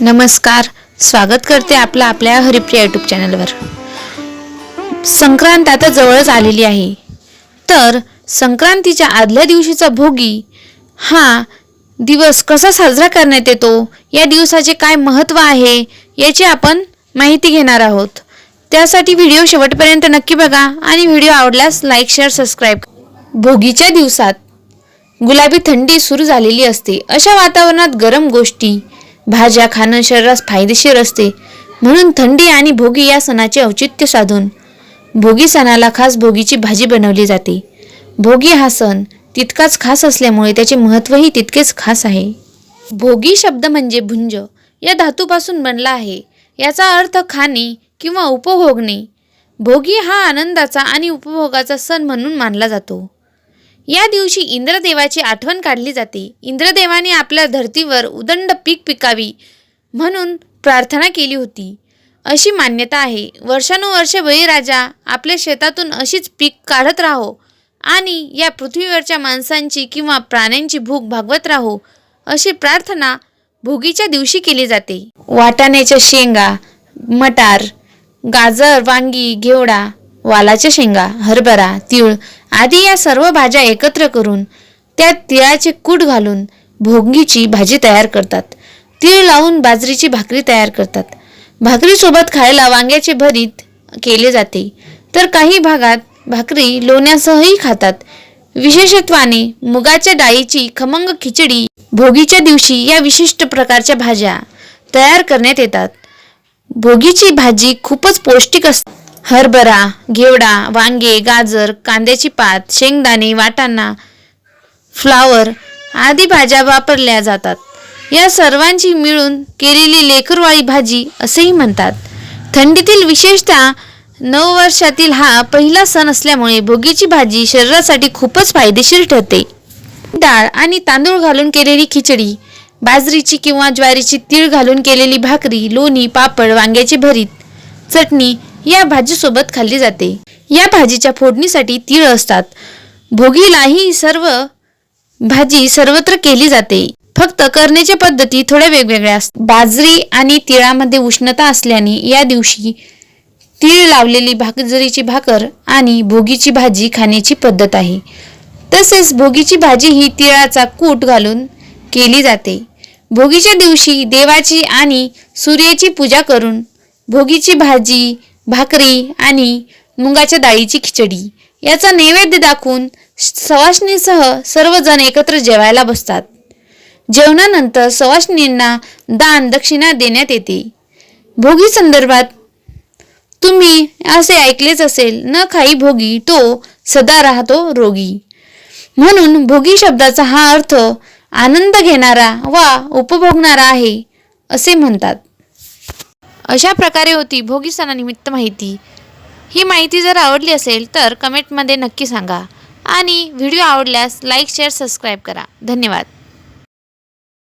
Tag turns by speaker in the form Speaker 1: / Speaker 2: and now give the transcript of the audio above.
Speaker 1: नमस्कार. स्वागत करते आपलं आपल्या हरिप्रिया यूट्यूब चॅनलवर संक्रांत आता जवळच आलेली आहे. तर संक्रांतीच्या आदल्या दिवशीचा भोगी हा दिवस कसा साजरा करण्यात येतो या दिवसाचे काय महत्त्व आहे याची आपण माहिती घेणार आहोत. त्यासाठी व्हिडिओ शेवटपर्यंत नक्की बघा आणि व्हिडिओ आवडल्यास लाईक शेअर सबस्क्राईब भोगीच्या दिवसात गुलाबी थंडी सुरू झालेली असते. अशा वातावरणात गरम गोष्टी भाज्या खाणं शरीरास फायदेशीर असते. म्हणून थंडी आणि भोगी या सणाचे औचित्य साधून भोगी सणाला खास भोगीची भाजी बनवली जाते. भोगी हा सण तितकाच खास असल्यामुळे त्याचे महत्त्वही तितकेच खास आहे. भोगी शब्द म्हणजे भुंज या धातूपासून बनला आहे. याचा अर्थ खाणे किंवा उपभोगणे. भोगी हा आनंदाचा आणि उपभोगाचा सण म्हणून मानला जातो. या दिवशी इंद्रदेवाची आठवण काढली जाते. इंद्रदेवाने आपल्या धर्तीवर उदंड पीक पिकावी म्हणून प्रार्थना केली होती. अशी मान्यता आहे. वर्षानुवर्ष बळीराजा आपल्या शेतातून अशीच पीक काढत राहो आणि या पृथ्वीवरच्या माणसांची किंवा प्राण्यांची भूक भागवत राहो अशी प्रार्थना भोगीच्या दिवशी केली जाते. वाटाण्याच्या शेंगा मटार गाजर वांगी घेवडा वालाच्या शेंगा हरभरा तीळ आदी या सर्व भाज्या एकत्र करून त्यात तिळाचे कूट घालून भोंगीची भाजी तयार करतात. तीळ लावून बाजरीची भाकरी तयार करतात. भाकरीसोबत खायला वांग्याचे भरीत केले जाते. तर काही भागात भाकरी लोण्यासहही खातात. विशेषत्वाने मुगाच्या डाळीची खमंग खिचडी भोगीच्या दिवशी या विशिष्ट प्रकारच्या भाज्या तयार करण्यात येतात. भोगीची भाजी खूपच पौष्टिक असते. हरभरा घेवडा वांगे गाजर कांद्याची पात शेंगदाणे वाटाणा फ्लावर आदी भाज्या वापरल्या जातात. या सर्वांची मिळून केलेली लेकरवाळी भाजी असेही म्हणतात. थंडीतील विशेषतः नऊ वर्षातील हा पहिला सण असल्यामुळे भोगीची भाजी शरीरासाठी खूपच फायदेशीर ठरते. डाळ आणि तांदूळ घालून केलेली खिचडी बाजरीची किंवा ज्वारीची तीळ घालून केलेली भाकरी लोणी पापड वांग्याची भरीत चटणी या भाजीसोबत खाल्ली जाते. या भाजीच्या फोडणीसाठी तीळ असतात. भोगीलाही सर्व भाजी सर्वत्र केली जाते. फक्त करण्याच्या पद्धती थोड्या वेगवेगळ्या असतात. बाजरी आणि तिळामध्ये उष्णता असल्याने या दिवशी तीळ लावलेली भाकरीची भाकर आणि भोगीची भाजी खाण्याची पद्धत आहे. तसेच भोगीची भाजी ही तिळाचा कूट घालून केली जाते. भोगीच्या दिवशी देवाची आणि सूर्याची पूजा करून भोगीची भाजी भाकरी आणि मुगाच्या डाळीची खिचडी याचा नैवेद्य दाखवून सवासणीसह सर्वजण एकत्र जेवायला बसतात. जेवणानंतर सवासणींना दान दक्षिणा देण्यात येते. भोगी संदर्भात तुम्ही असे ऐकलेच असेल न खाई भोगी तो सदा राहतो रोगी. म्हणून भोगी शब्दाचा हा अर्थ आनंद घेणारा वा उपभोगणारा आहे असे म्हणतात. अशा प्रकारे होती भोगी सणानिमित्त माहिती. ही माहिती जर आवडली असेल तर कमेंटमध्ये नक्की सांगा. आणि व्हिडिओ आवडल्यास लाईक शेअर सबस्क्राईब करा. धन्यवाद.